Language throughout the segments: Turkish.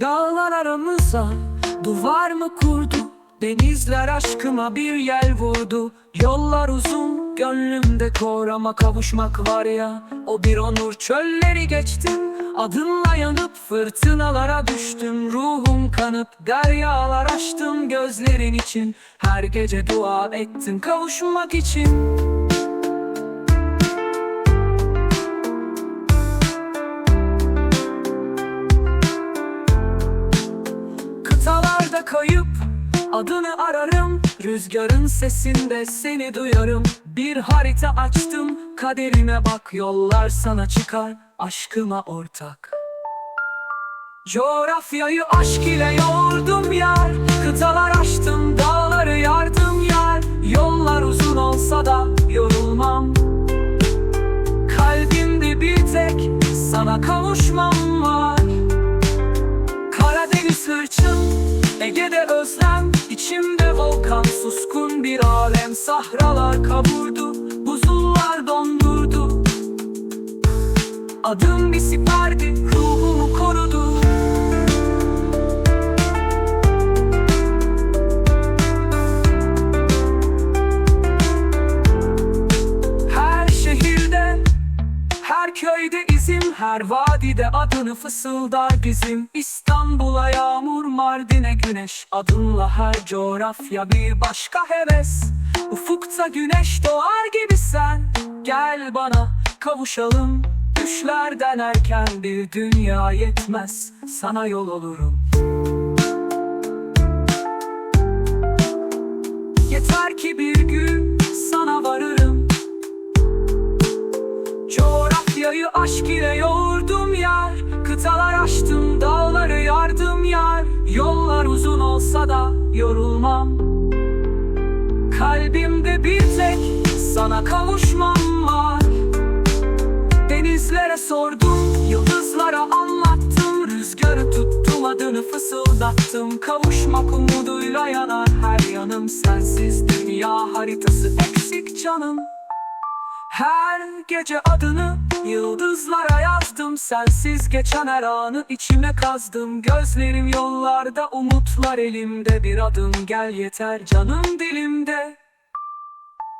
Dağlar aramıza duvar mı kurdu? Denizler aşkıma bir yel vurdu Yollar uzun gönlümde kor ama kavuşmak var ya O bir onur çölleri geçtim. Adınla yanıp fırtınalara düştüm Ruhum kanıp deryalar açtım gözlerin için. Her gece dua ettim kavuşmak için. Kıtalarda kayıp adını ararım Rüzgarın sesinde seni duyarım. Bir harita açtım kaderime bak Yollar sana çıkar aşkıma ortak. Coğrafyayı aşk ile yoğurdum yar Kıtalar aştım dağları yardım yar. Yollar uzun olsa da yorulmam. Kalbimde bir tek sana kavuşmam volkan suskun bir alem Sahralar kavurdu, buzullar dondurdu. Adım bir siperdi, ruhumu korudu her vadide adını fısıldar bizim. İstanbul'a yağmur, Mardin'e güneş. Adınla her coğrafya bir başka heves. Ufukta güneş doğar gibi sen. Gel bana kavuşalım. Düşlerden erken bir dünya yetmez. Sana yol olurum yorulmam. Kalbimde bir tek sana kavuşmam var. Denizlere sordum, yıldızlara anlattım. Rüzgarı tuttum adını fısıldattım. Kavuşmak umuduyla yanar her yanım. Sensiz dünya haritası eksik canım her gece adını yıldızlara yazdım. Sensiz geçen her anı içime kazdım. Gözlerim yollarda umutlar elimde. Bir adım gel yeter canım dilimde.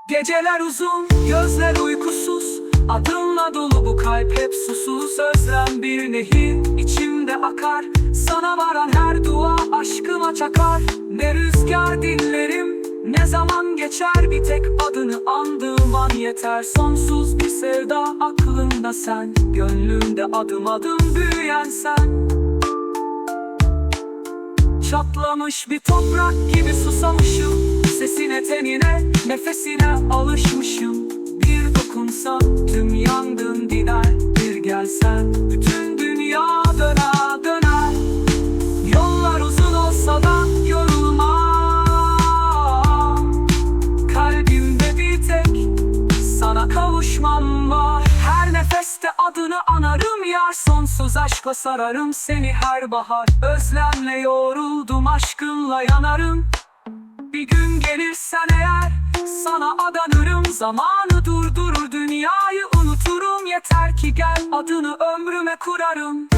Geceler uzun gözler uykusuz. Adımla dolu bu kalp hep susuz. Özlem bir nehir içimde akar. Sana varan her dua aşkıma çakar. Ne rüzgar dinlerim ne zaman geçer? Bir tek adını andığım an yeter. Sonsuz bir sevda aklımda sen. Gönlümde adım adım büyüyen sen. Çatlamış bir toprak gibi susamışım. Sesine tenine nefesine alışmışım. Bir dokunsan tüm yangın diner. Bir gelsen bütün dünya döner aşkla sararım seni her bahar. Özlemle yoğruldum aşkınla yanarım. Bir gün gelirsen eğer sana adanırım. Zamanı durdurur dünyayı unuturum. Yeter ki gel adını ömrüme kurarım